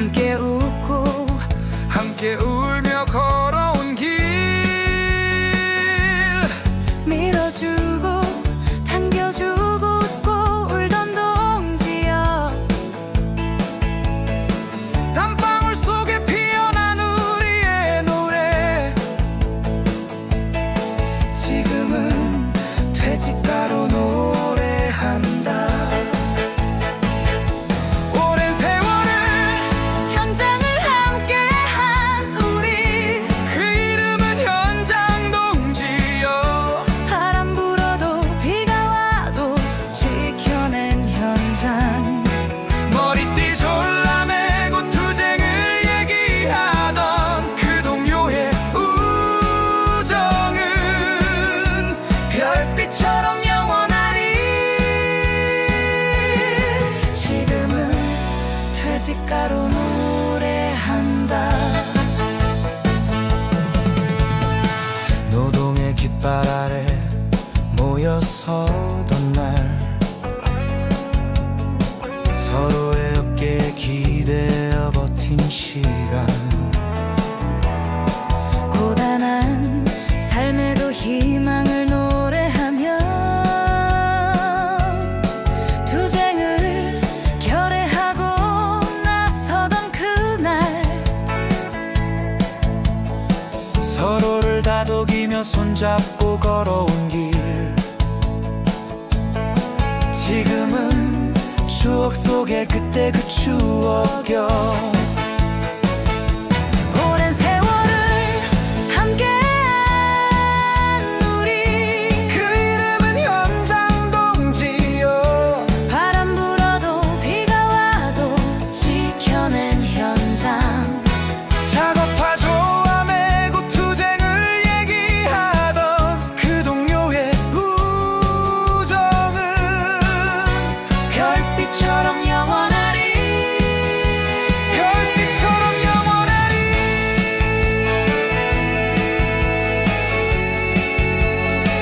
함께 웃고 함께 웃고 서던 날 서로의 어깨에 기대어 버틴 시간. 고단한 삶에도 희망을 노래하며 투쟁을 결의하고 나서던 그날 서로를 다독이며 손잡고 속에 그때 그 추억여 별빛처럼 영원하리. 별빛처럼 영원하리.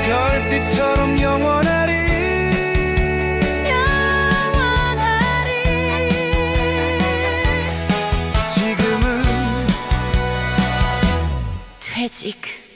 별빛처럼 영원하리. 지금은 퇴직